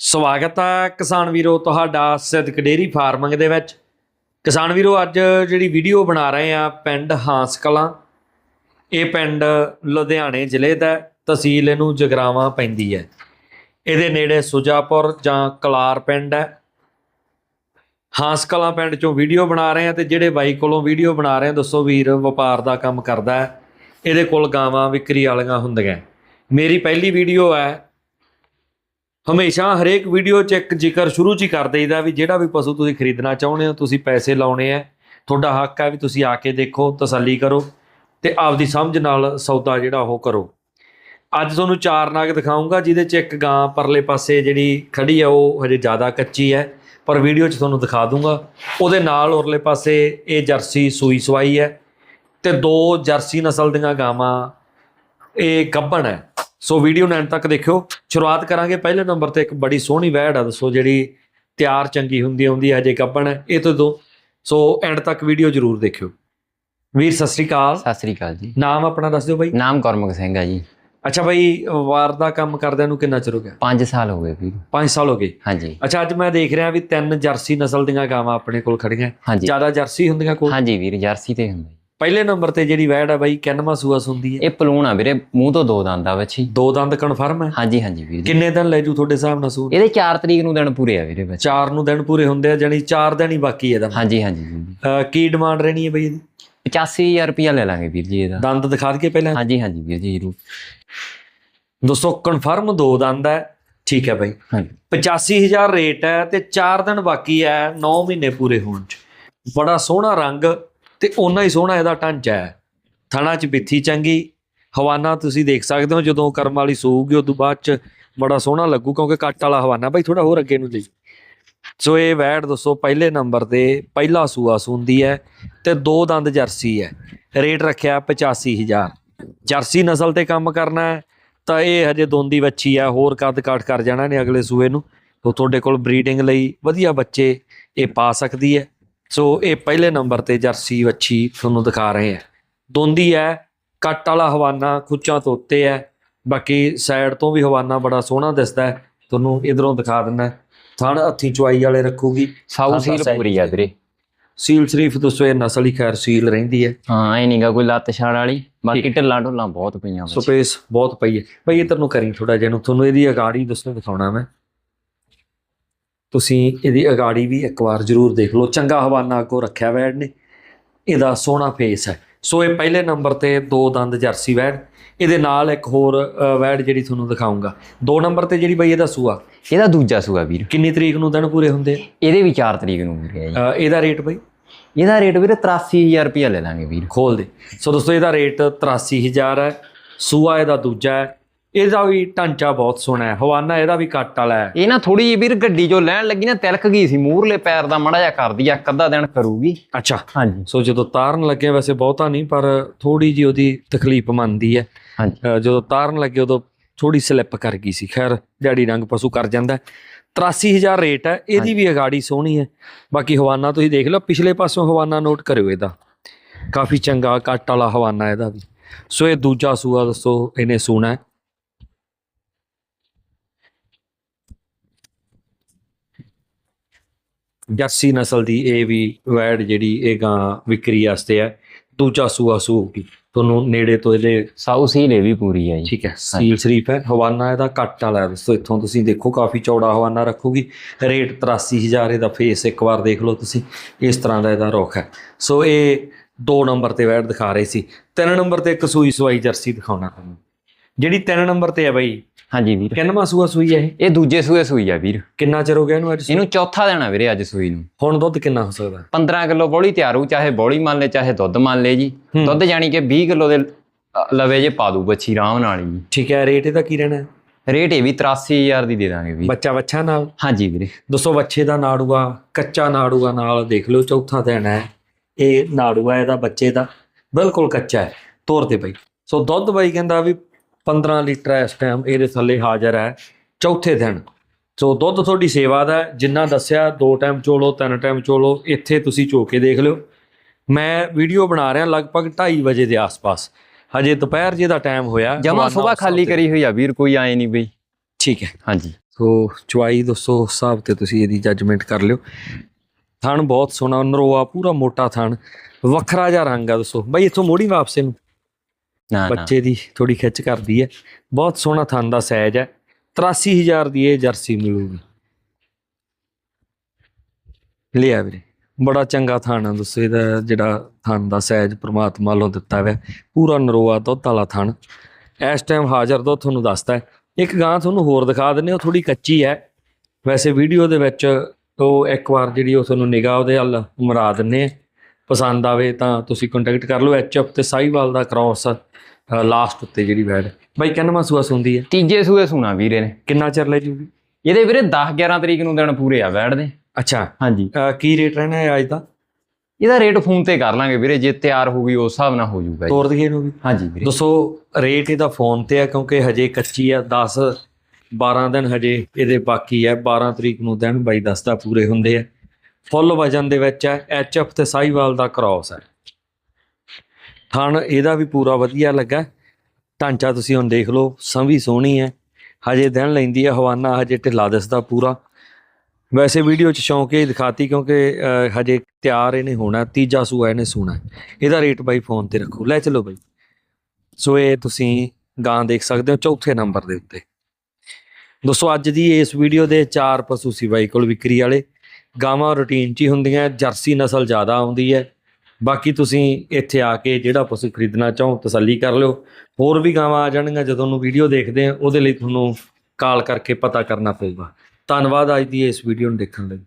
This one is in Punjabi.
ਸਵਾਗਤ ਹੈ ਕਿਸਾਨ ਵੀਰੋ ਤੁਹਾਡਾ ਸਿੱਧਕ ਡੇਰੀ ਫਾਰਮਿੰਗ ਦੇ ਵਿੱਚ। ਕਿਸਾਨ ਵੀਰੋ, ਅੱਜ ਜਿਹੜੀ ਵੀਡੀਓ ਬਣਾ ਰਹੇ ਆ ਪਿੰਡ ਹਾਂਸ ਕਲਾਂ, ਇਹ ਪਿੰਡ ਲੁਧਿਆਣੇ ਜ਼ਿਲ੍ਹੇ ਦਾ ਤਹਿਸੀਲ ਇਹਨੂੰ ਜਗਰਾਵਾਂ ਪੈਂਦੀ ਹੈ। ਇਹਦੇ ਨੇੜੇ ਸੁਜਾਪੁਰ ਜਾਂ ਕਲਾਰ ਪਿੰਡ ਹੈ। ਹਾਂਸ ਕਲਾਂ ਪਿੰਡ ਚੋਂ ਵੀਡੀਓ ਬਣਾ ਰਹੇ ਆ ਤੇ ਜਿਹੜੇ ਬਾਈ ਕੋਲੋਂ ਵੀਡੀਓ ਬਣਾ ਰਹੇ ਆ, ਦੱਸੋ ਵੀਰ, ਵਪਾਰ ਦਾ ਕੰਮ ਕਰਦਾ ਹੈ। ਇਹਦੇ ਕੋਲ ਗਾਵਾਂ ਵਿਕਰੀ ਵਾਲੀਆਂ ਹੁੰਦੀਆਂ ਮੇਰੀ ਪਹਿਲੀ ਵੀਡੀਓ ਹੈ ਹਮੇਸ਼ਾ ਹਰੇਕ ਵੀਡੀਓ 'ਚ ਇੱਕ ਜ਼ਿਕਰ ਸ਼ੁਰੂ 'ਚ ਹੀ ਕਰ ਦੇਈਦਾ ਵੀ ਜਿਹੜਾ ਵੀ ਪਸ਼ੂ ਤੁਸੀਂ ਖਰੀਦਣਾ ਚਾਹੁੰਦੇ ਹੋ, ਤੁਸੀਂ ਪੈਸੇ ਲਾਉਣੇ ਆ। ਤੁਹਾਡਾ ਹੱਕ ਹੈ ਵੀ ਤੁਸੀਂ ਆ ਕੇ ਦੇਖੋ, ਤਸੱਲੀ ਕਰੋ ਤੇ ਆਪਦੀ ਸਮਝ ਨਾਲ ਸੌਦਾ ਜਿਹੜਾ ਉਹ ਕਰੋ। ਅੱਜ ਤੁਹਾਨੂੰ ਚਾਰ ਨਾਗ ਦਿਖਾਉਂਗਾ ਜਿਹਦੇ 'ਚ ਇੱਕ ਗਾਂ ਪਰਲੇ ਪਾਸੇ ਜਿਹੜੀ ਖੜੀ ਆ, ਉਹ ਹਜੇ ਜ਼ਿਆਦਾ ਕੱਚੀ ਹੈ, ਪਰ ਵੀਡੀਓ 'ਚ ਤੁਹਾਨੂੰ ਦਿਖਾ ਦੂੰਗਾ। ਉਹਦੇ ਨਾਲ ਉਰਲੇ ਪਾਸੇ ਇਹ ਜਰਸੀ ਸੂਈ ਸਵਾਈ ਹੈ ਤੇ ਦੋ ਜਰਸੀ ਨਸਲ ਦੀਆਂ ਗਾਵਾਂ, ਇਹ ਗੱਭਣ ਹੈ। ਸੋ ਵੀਡੀਓ ਨੂੰ ਐਂਡ ਤੱਕ ਦੇਖਿਓ। ਸ਼ੁਰੂਆਤ ਕਰਾਂਗੇ ਪਹਿਲੇ ਨੰਬਰ ਤੇ ਇੱਕ ਬੜੀ ਸੋਹਣੀ ਵੈੜ ਆ ਦੱਸੋ ਜਿਹੜੀ ਤਿਆਰ ਚੰਗੀ ਹੁੰਦੀ ਹੁੰਦੀ ਹੈ ਹੈ ਇਹ ਤੋਂ ਦੋ। ਸੋ ਐਂਡ ਤੱਕ ਵੀਡੀਓ ਜਰੂਰ ਦੇਖਿਓ। ਵੀਰ ਸਤਿ ਸ੍ਰੀ ਅਕਾਲ। ਸਤਿ ਸ੍ਰੀ ਅਕਾਲ ਜੀ। ਨਾਮ ਆਪਣਾ ਦੱਸ ਦਿਓ ਬਾਈ। ਨਾਮ ਗੁਰਮੁਖ ਸਿੰਘ ਆ ਜੀ। ਅੱਛਾ ਬਾਈ ਵਾਰ ਦਾ ਕੰਮ ਕਰਦਿਆਂ ਨੂੰ ਕਿੰਨਾ ਚਿਰ ਹੋ ਗਿਆ? 5 ਸਾਲ ਹੋ ਗਏ ਵੀਰ। 5 ਸਾਲ ਹੋ ਗਏ। ਹਾਂਜੀ। ਅੱਛਾ ਅੱਜ ਮੈਂ ਦੇਖ ਰਿਹਾ ਵੀ ਤਿੰਨ ਜਰਸੀ ਨਸਲ ਦੀਆਂ ਗਾਵਾਂ ਆਪਣੇ ਕੋਲ ਖੜੀਆਂ। ਜ਼ਿਆਦਾ ਜਰਸੀ ਹੁੰਦੀਆਂ ਕੋਲ? ਹਾਂਜੀ ਵੀਰ ਜਰਸੀ ਤੇ ਹੁੰਦਾ। ਪਹਿਲੇ ਨੰਬਰ ਤੇ ਜਿਹੜੀ ਵੈੜ ਆ ਬਾਈ ਕਿੰਨਵਾਂ ਸੂਆ ਸੁੰਦੀ ਹੈ ਇਹ ਪਲੂਣ ਆ ਵੀਰੇ ਮੂੰਹ ਤੋਂ ਦੋ ਦੰਦ ਆ ਬੱਚੀ। ਦੋ ਦੰਦ ਕਨਫਰਮ ਹੈ ਹਾਂਜੀ ਹਾਂਜੀ ਵੀਰ ਜੀ। ਕਿੰਨੇ ਦਿਨ ਲੈ ਜੂ ਤੁਹਾਡੇ ਹਿਸਾਬ ਨਾਲ ਸੂਰ ਇਹਦੇ 4 ਤਰੀਕ ਨੂੰ ਦਿਨ ਪੂਰੇ ਆ ਵੀਰੇ ਬੱਚੇ। ਚਾਰ ਨੂੰ ਦਿਨ ਪੂਰੇ ਹੁੰਦੇ ਆ ਜਾਨੀ ਚਾਰ ਦਿਨ ਹੀ ਬਾਕੀ ਇਹਦਾ। ਹਾਂਜੀ ਹਾਂਜੀ ਕੀ ਡਿਮਾਂਡ ਰਹਿਣੀ ਹੈ ਬਈ ਇਹਦੀ? 85000 ਰੁਪਇਆ ਲੈ ਲਾਂਗੇ ਵੀਰ ਜੀ ਇਹਦਾ। ਦੰਦ ਦਿਖਾ ਦਈਏ ਪਹਿਲਾਂ। ਹਾਂਜੀ ਹਾਂਜੀ ਵੀਰ ਜੀ ਜਰੂਰ। ਦੋਸਤੋ ਕਨਫਰਮ ਦੋ ਦੰਦ ਹੈ ਠੀਕ ਹੈ ਬਾਈ। ਹਾਂਜੀ। 85000 ਰੇਟ ਹੈ ਤੇ 4 ਦਿਨ ਬਾਕੀ ਹੈ 9 ਮਹੀਨੇ ਪੂਰੇ ਹੋਣ ਚ। ਬੜਾ ਸੋਹਣਾ ਰੰਗ ਤੇ ਓਨਾ ਹੀ ਸੋਹਣਾ ਇਹਦਾ ਢਾਂਚਾ ਹੈ। ਥਣਾ ਚ ਬਿੱਥੀ ਚੰਗੀ, ਹਵਾਨਾ ਤੁਸੀਂ ਦੇਖ ਸਕਦੇ ਹੋ, ਜਦੋਂ ਕਰਮ ਵਾਲੀ ਸੂਗੀ ਉਦੋਂ ਬਾਅਦ ਚ ਬੜਾ ਸੋਹਣਾ ਲੱਗੂ, ਕਿਉਂਕਿ ਕੱਟ ਵਾਲਾ ਹਵਾਨਾ। ਬਾਈ ਥੋੜਾ ਹੋਰ ਅੱਗੇ ਨੂੰ ਲਈ ਸੋ ਇਹ ਵੈੜ ਦੱਸੋ, ਪਹਿਲੇ ਨੰਬਰ ਤੇ ਪਹਿਲਾ ਸੂਆ ਸੁੰਦੀ ਹੈ ਤੇ ਦੋ ਦੰਦ ਜਰਸੀ ਹੈ। ਰੇਟ ਰੱਖਿਆ 85000 ਜਰਸੀ ਨਸਲ ਤੇ ਕੰਮ ਕਰਨਾ ਹੈ, ਤਾਂ ਇਹ ਹਜੇ ਦੋਂਦੀ ਵੱਛੀ ਆ ਹੋਰ ਕੱਦ ਕਾਠ ਕਰ ਜਾਣਾ ਨੇ ਅਗਲੇ ਸੂਏ ਨੂੰ। ਤੋਂ ਤੁਹਾਡੇ ਕੋਲ ਬਰੀਡਿੰਗ ਲਈ ਵਧੀਆ ਬੱਚੇ ਇਹ ਪਾ ਸਕਦੀ ਹੈ। ਸੋ ਇਹ ਪਹਿਲੇ ਨੰਬਰ ਤੇ ਜਰਸੀ ਵੱਛੀ ਤੁਹਾਨੂੰ ਦਿਖਾ ਰਹੇ ਆ ਦੋਂਦੀ ਹੈ ਕੱਟ ਵਾਲਾ ਹਵਾਨਾ ਖੁੱਚਾਂ ਤੋਂ ਉੱਤੇ ਹੈ। ਬਾਕੀ ਸਾਈਡ ਤੋਂ ਵੀ ਹਵਾਨਾ ਬੜਾ ਸੋਹਣਾ ਦਿਸਦਾ ਹੈ। ਤੁਹਾਨੂੰ ਇਧਰੋਂ ਦਿਖਾ ਦਿੰਦਾ ਥਣ ਹੱਥੀ ਚੁਆਈ ਵਾਲੇ ਰੱਖੂਗੀ। ਸਾਊ ਸੀਲ ਪੂਰੀ ਆ ਵੀਰੇ। ਸੀਲ ਸ਼ਰੀਫ ਦੱਸੋ ਇਹ ਨਸਲ ਹੀ ਖੈਰ ਸੀਲ ਰਹਿੰਦੀ ਹੈ। ਹਾਂ ਐ ਨਹੀਂਗਾ ਕੋਈ ਲੱਤ ਛਾੜ ਵਾਲੀ। ਬਾਕੀ ਢਿੱਲਾਂ ਢੁੱਲਾਂ ਬਹੁਤ ਪਈਆਂ ਸਪੇਸ ਬਹੁਤ ਪਈ ਹੈ। ਭਾਈ ਇਧਰ ਨੂੰ ਕਰੀ ਥੋੜਾ ਜਿਹਾ ਨੂੰ ਤੁਹਾਨੂੰ ਇਹਦੀ ਅਗਾੜੀ ਦੱਸੋ ਦਿਖਾਉਣਾ ਮੈਂ। ਤੁਸੀਂ ਇਹਦੀ ਅਗਾੜੀ ਵੀ ਇੱਕ ਵਾਰ ਜ਼ਰੂਰ ਦੇਖ ਲਓ। ਚੰਗਾ ਹਵਾਨਾ ਅੱਗੋਂ ਰੱਖਿਆ ਵੈੜ ਨੇ। ਇਹਦਾ ਸੋਹਣਾ ਫੇਸ ਹੈ। ਸੋ ਇਹ ਪਹਿਲੇ ਨੰਬਰ ਤੇ ਦੋ ਦੰਦ ਜਰਸੀ ਵੈੜ। ਇਹਦੇ ਨਾਲ ਇੱਕ ਹੋਰ ਵੈੜ ਜਿਹੜੀ ਤੁਹਾਨੂੰ ਦਿਖਾਉਂਗਾ ਦੋ ਨੰਬਰ ਤੇ ਜਿਹੜੀ ਬਈ ਇਹਦਾ ਸੂਆ। ਇਹਦਾ ਦੂਜਾ ਸੂਆ ਵੀਰ। ਕਿੰਨੀ ਤਰੀਕ ਨੂੰ ਦਿਨ ਪੂਰੇ ਹੁੰਦੇ? ਇਹਦੇ ਵੀ 4 ਤਰੀਕ ਨੂੰ ਵੀਰੇ ਆ ਜੀ। ਇਹਦਾ ਰੇਟ ਬਈ? ਇਹਦਾ ਰੇਟ ਵੀਰੇ 83000 ਰੁਪਇਆ ਲੈ ਲਾਂਗੇ ਵੀਰ। ਖੋਲ ਦੇ। ਸੋ ਦੋਸਤੋ ਇਹਦਾ ਰੇਟ 83000 ਹੈ। ਸੂਆ ਇਹਦਾ ਦੂਜਾ ਹੈ। ਇਹਦਾ ਵੀ ਢਾਂਚਾ ਬਹੁਤ ਸੋਹਣਾ ਹੈ। ਹਵਾਨਾ ਇਹਦਾ ਵੀ ਕੱਟ ਵਾਲਾ ਹੈ। ਇਹ ਨਾ ਥੋੜੀ ਜਿਹੀ ਵੀਰ ਗੱਡੀ ਜੋ ਲੈਣ ਲੱਗੀ ਨਾ ਤਿਲਕ ਗਈ ਸੀ। ਮੂਹਰਲੇ ਪੈਰ ਦਾ ਮੜਾ ਜਿਹਾ ਕਰਦੀ ਆ ਅੱਧਾ ਦਿਨ ਕਰੂਗੀ। ਅੱਛਾ। ਹਾਂਜੀ। ਸੋ ਜਦੋਂ ਤਾਰਨ ਲੱਗੇ ਵੈਸੇ ਬਹੁਤਾ ਨਹੀਂ ਪਰ ਥੋੜੀ ਜੀ ਉਹਦੀ ਤਕਲੀਫ ਮੰਨਦੀ ਹੈ। ਹਾਂਜੀ। ਜਦੋਂ ਤਾਰਨ ਲੱਗੇ ਉਦੋਂ ਥੋੜੀ ਸਲਿੱਪ ਕਰ ਗਈ ਸੀ। ਖੈਰ ਦਿਹਾੜੀ ਰੰਗ ਪਸ਼ੂ ਕਰ ਜਾਂਦਾ ਹੈ। 83000 ਰੇਟ ਹੈ ਇਹਦੀ ਵੀ ਅਗਾੜੀ ਸੋਹਣੀ ਹੈ। ਬਾਕੀ ਹਵਾਨਾ ਤੁਸੀਂ ਦੇਖ ਲਓ ਪਿਛਲੇ ਪਾਸੋਂ ਹਵਾਨਾ ਨੋਟ ਕਰਿਓ ਇਹਦਾ। ਕਾਫੀ ਚੰਗਾ ਕੱਟ ਵਾਲਾ ਹਵਾਨਾ ਇਹਦਾ ਵੀ। ਸੋ ਇਹ ਦੂਜਾ ਸੂਆ ਦੱਸੋ ਇਹਨੇ ਸੂਣਾ ਹੈ। ਜਰਸੀ ਨਸਲ ਦੀ ਇਹ ਵੀ ਵੈੜ ਜਿਹੜੀ ਇਹ ਗਾਂ ਵਿਕਰੀ ਵਾਸਤੇ ਹੈ ਦੂਜਾ ਸੂਆ ਸੂਗੀ ਤੁਹਾਨੂੰ ਨੇੜੇ ਤੋਂ ਇਹਦੇ ਸਾਊ ਸੀਲ ਇਹ ਵੀ ਪੂਰੀ ਆ ਜੀ। ਠੀਕ ਹੈ ਸੀਲ ਸ਼ਰੀਫ ਹੈ। ਹਵਾਨਾ ਇਹਦਾ ਕੱਟ ਵਾਲਾ ਹੈ। ਦੋਸਤੋ ਇੱਥੋਂ ਤੁਸੀਂ ਦੇਖੋ ਕਾਫੀ ਚੌੜਾ ਹਵਾਨਾ ਰੱਖੂਗੀ। ਰੇਟ 83000 ਇਹਦਾ ਫੇਸ ਇੱਕ ਵਾਰ ਦੇਖ ਲਓ ਤੁਸੀਂ। ਇਸ ਤਰ੍ਹਾਂ ਦਾ ਇਹਦਾ ਰੁੱਖ ਹੈ। ਸੋ ਇਹ ਦੋ ਨੰਬਰ ਤੇ ਵੈਟ ਦਿਖਾ ਰਹੇ ਸੀ। ਤਿੰਨ ਨੰਬਰ ਤੇ ਇੱਕ ਸੂਈ ਸਵਾਈ ਜਰਸੀ ਦਿਖਾਉਣਾ ਤੁਹਾਨੂੰ। ਜਿਹੜੀ ਤਿੰਨ ਨੰਬਰ ਤੇ ਹੈ ਬਾਈ। ਹਾਂਜੀ ਵੀਰ। ਕਿੰਨਵਾਂ ਸੂਆ ਸੂਈ ਹੈ ਇਹ? ਇਹ ਦੂਜੇ ਸੂਏ ਸੂਈ ਆ ਵੀਰ। ਕਿੰਨਾ ਚਿਰ ਹੋ ਗਿਆ ਇਹਨੂੰ ਅੱਜ ਇਹਨੂੰ ਚੌਥਾ ਦੇਣਾ ਵੀਰੇ ਅੱਜ ਸੂਈ ਨੂੰ। ਹੁਣ ਦੁੱਧ ਕਿੰਨਾ ਹੋ ਸਕਦਾ? 15 ਕਿਲੋ ਬੋਲੀ ਤਿਆਰ ਹੋਊ ਚਾਹੇ ਬੋਲੀ ਮੰਨ ਲੈ ਚਾਹੇ ਦੁੱਧ ਮੰਨ ਲੈ ਜੀ। ਹੂੰ। ਦੁੱਧ ਜਾਨੀ ਕਿ 20 ਕਿਲੋ ਦੇ ਅ, ਲਵੇ ਜੇ ਪਾ ਦੂ ਬੱਚੀ ਆਰਾਮ ਨਾਲ ਹੀ ਠੀਕ ਹੈ ਰੇਟ ਇਹਦਾ ਕੀ ਰਹਿਣਾ ਹੈ? ਰੇਟ ਇਹ ਵੀ 83000 ਦੀ ਦੇ ਦਾਂਗੇ ਵੀਰ। ਬੱਚਾ ਬੱਚਾ ਨਾਲ? ਹਾਂਜੀ ਵੀਰੇ। ਦੋਸਤੋ ਬੱਚੇ ਦਾ ਨਾੜੂਆ ਕੱਚਾ ਨਾੜੂਆ ਨਾਲ ਦੇਖ ਲਿਓ ਚੌਥਾ ਦਿਨ ਹੈ। ਇਹ ਨਾੜੂਆ ਇਹਦਾ ਬੱਚੇ ਦਾ ਬਿਲਕੁਲ ਕੱਚਾ ਹੈ। ਤੋਰ ਤੇ ਬਈ। ਸੋ ਦੁੱਧ ਬਾਈ ਕਹਿੰਦਾ ਵੀ 15 ਲੀਟਰ ਇਸ ਟਾਈਮ ਇਹਦੇ ਥੱਲੇ ਹਾਜ਼ਰ ਹੈ। ਚੌਥੇ ਦਿਨ ਸੋ ਦੁੱਧ ਤੁਹਾਡੀ ਸੇਵਾ ਦਾ। ਜਿੰਨਾ ਦੱਸਿਆ ਦੋ ਟਾਈਮ ਚੋਲੋ ਤਿੰਨ ਟਾਈਮ ਚੋਲੋ ਇੱਥੇ ਤੁਸੀਂ ਚੋ ਕੇ ਦੇਖ ਲਿਓ। ਮੈਂ ਵੀਡੀਓ ਬਣਾ ਰਿਹਾ ਲਗਭਗ 2:30 ਵਜੇ ਦੇ ਆਸ-ਪਾਸ। ਹਜੇ ਦੁਪਹਿਰ ਜੇ ਦਾ ਟਾਈਮ ਹੋਇਆ ਜਮਾ ਉਸ ਖਾਲੀ। ਕਰੀ ਹੋਈ ਆ ਵੀਰ ਕੋਈ ਆਏ ਨਹੀਂ ਬਈ। ਠੀਕ ਹੈ। ਹਾਂਜੀ। ਸੋ ਚੁਆਈ ਦੋਸਤੋ ਹਿਸਾਬ ਤੇ ਤੁਸੀਂ ਇਹਦੀ ਜੱਜਮੈਂਟ ਕਰ ਲਿਓ। ਥਣ ਬਹੁਤ ਸੋਹਣਾ ਨਰੋਆ ਪੂਰਾ ਮੋਟਾ ਥਣ। ਵੱਖਰਾ ਜਿਹਾ ਰੰਗ ਆ ਦੋਸਤੋ ਬਾਈ ਇੱਥੋਂ ਮੋੜੀ ਵਾਪਸੇ ਨੂੰ ਨਾ ਬੱਚੇ ਦੀ ਥੋੜੀ ਖਿੱਚ ਕਰਦੀ ਹੈ। ਬਹੁਤ ਸੋਹਣਾ ਥਣ ਦਾ ਸਾਈਜ਼ ਹੈ। 83000 ਦੀ ਇਹ ਜਰਸੀ ਮਿਲੂਗੀ। ਲਿਆ ਵੀਰੇ। ਬੜਾ ਚੰਗਾ ਥਣ ਆ ਦੋਸਤੋ ਇਹਦਾ ਜਿਹੜਾ ਥਣ ਦਾ ਸਾਈਜ਼ ਪ੍ਰਮਾਤਮਾ ਵੱਲੋਂ ਦਿੱਤਾ ਹੋਇਆ। ਪੂਰਾ ਨਰੋਆ ਦੁੱਧ ਵਾਲਾ ਥਣ। ਇਸ ਟਾਈਮ ਹਾਜ਼ਰ ਦੁੱਧ ਤੁਹਾਨੂੰ ਦੱਸਦਾ ਇੱਕ ਗਾਂ ਤੁਹਾਨੂੰ ਹੋਰ ਦਿਖਾ ਦਿੰਨੇ ਉਹ ਥੋੜੀ ਕੱਚੀ ਹੈ। ਵੈਸੇ ਵੀਡੀਓ ਦੇ ਵਿੱਚ ਉਹ ਇੱਕ ਵਾਰ ਜਿਹੜੀ ਉਹ ਤੁਹਾਨੂੰ ਨਿਗਾਹ ਉਹਦੇ ਵੱਲ ਮਰਾ ਦਿੰਨੇ ਪਸੰਦ ਆਵੇ ਤਾਂ ਤੁਸੀਂ ਕੰਟੈਕਟ ਕਰ ਲਓ। ਐਚਐਫ ਤੇ ਸਾਈਵਾਲ ਦਾ ਕ੍ਰਾਸ ਲਾਸਟ ਉੱਤੇ ਜਿਹੜੀ ਵੈਡ ਬਾਈ ਕਿੰਨਵਾਂ ਸੂਆ ਸੁੰਦੀ ਹੈ? ਤੀਜੇ ਸੂਏ ਸੁਣਾ ਵੀਰੇ ਨੇ। ਕਿੰਨਾ ਚਿਰ ਲੈ ਜੂਗੀ? ਇਹਦੇ ਵੀਰੇ 10 11 ਤਰੀਕ ਨੂੰ ਦਿਨ ਪੂਰੇ ਆ ਬੈਠ ਦੇ। ਅੱਛਾ। ਹਾਂਜੀ। ਅਹ ਕੀ ਰੇਟ ਰਹਿਣਾ ਹੈ ਅੱਜ ਦਾ? ਇਹਦਾ ਰੇਟ ਫੋਨ ਤੇ ਕਰ ਲਾਂਗੇ ਵੀਰੇ ਜੇ ਤਿਆਰ ਹੋ ਗਈ ਉਸ ਹਿਸਾਬ ਨਾਲ ਹੋ ਜਾਊਗਾ ਜੀ। ਤੋਰ ਦਈਏ ਨੂੰ ਵੀ। ਹਾਂਜੀ ਵੀਰੇ। ਦੋਸਤੋ ਰੇਟ ਇਹਦਾ ਫੋਨ ਤੇ ਹੈ ਕਿਉਂਕਿ ਹਜੇ ਕੱਚੀ ਆ 10 12 ਦਿਨ ਹਜੇ ਇਹਦੇ ਬਾਕੀ ਹੈ 12 ਤਰੀਕ ਨੂੰ ਦਿਨ ਬਾਈ ਦੱਸਦਾ ਪੂਰੇ ਹੁੰਦੇ ਆ। ਫੁੱਲ ਵਜਨ ਦੇ ਵਿੱਚ ਹੈ ਐਚਐਫ ਤੇ ਸਾਈਵਾਲ ਦਾ ਕ੍ਰਾਸ ਹੈ ਥਣ ਇਹਦਾ ਵੀ ਪੂਰਾ ਵਧੀਆ ਲੱਗਾ। ਢਾਂਚਾ ਤੁਸੀਂ ਹੁਣ ਦੇਖ ਲਓ ਸੰਵੀ ਸੋਹਣੀ ਹੈ। ਹਜੇ ਦਿਨ ਲੈਂਦੀ ਹੈ ਹਵਾਨਾ, ਹਜੇ ਢਿੱਲਾ ਦਿਸਦਾ ਪੂਰਾ। ਵੈਸੇ ਵੀਡੀਓ ਚ ਸ਼ੌਂਕ ਇਹ ਦਿਖਾਤੀ ਕਿਉਂਕਿ ਹਜੇ ਤਿਆਰ ਇਹਨੇ ਹੋਣਾ, ਤੀਜਾ ਸੂਆ ਇਹਨੇ ਸੂਣਾ। ਇਹਦਾ ਰੇਟ ਬਾਈ ਫੋਨ ਤੇ ਰੱਖੋ। ਲੈ ਚਲੋ ਬਾਈ। ਸੋ ਇਹ ਤੁਸੀਂ ਗਾਂ ਦੇਖ ਸਕਦੇ ਹੋ ਚੌਥੇ ਨੰਬਰ ਦੇ ਉੱਤੇ। ਦੋਸਤੋ, ਅੱਜ ਦੀ ਇਸ ਵੀਡੀਓ ਦੇ ਚਾਰ ਪਸ਼ੂ ਸੀ ਬਾਈ ਕੋਲ ਵਿਕਰੀ ਵਾਲੇ। ਗਾਵਾਂ ਰੂਟੀਨ 'ਚ ਹੀ ਹੁੰਦੀਆਂ, ਜਰਸੀ ਨਸਲ ਜ਼ਿਆਦਾ ਆਉਂਦੀ ਹੈ। ਬਾਕੀ ਤੁਸੀਂ ਇੱਥੇ ਆ ਕੇ ਜਿਹੜਾ ਪਸ਼ੂ ਖਰੀਦਣਾ ਚਾਹੋ, ਤਸੱਲੀ ਕਰ ਲਿਓ। ਹੋਰ ਵੀ ਗਾਵਾਂ ਆ ਜਾਣਗੀਆਂ, ਜਦੋਂ ਨੂੰ ਵੀਡੀਓ ਦੇਖਦੇ ਆ, ਉਹਦੇ ਲਈ ਤੁਹਾਨੂੰ ਕਾਲ ਕਰਕੇ ਪਤਾ ਕਰਨਾ ਪਊਗਾ। ਧੰਨਵਾਦ ਅੱਜ ਦੀ ਇਸ ਵੀਡੀਓ ਨੂੰ ਦੇਖਣ ਲਈ।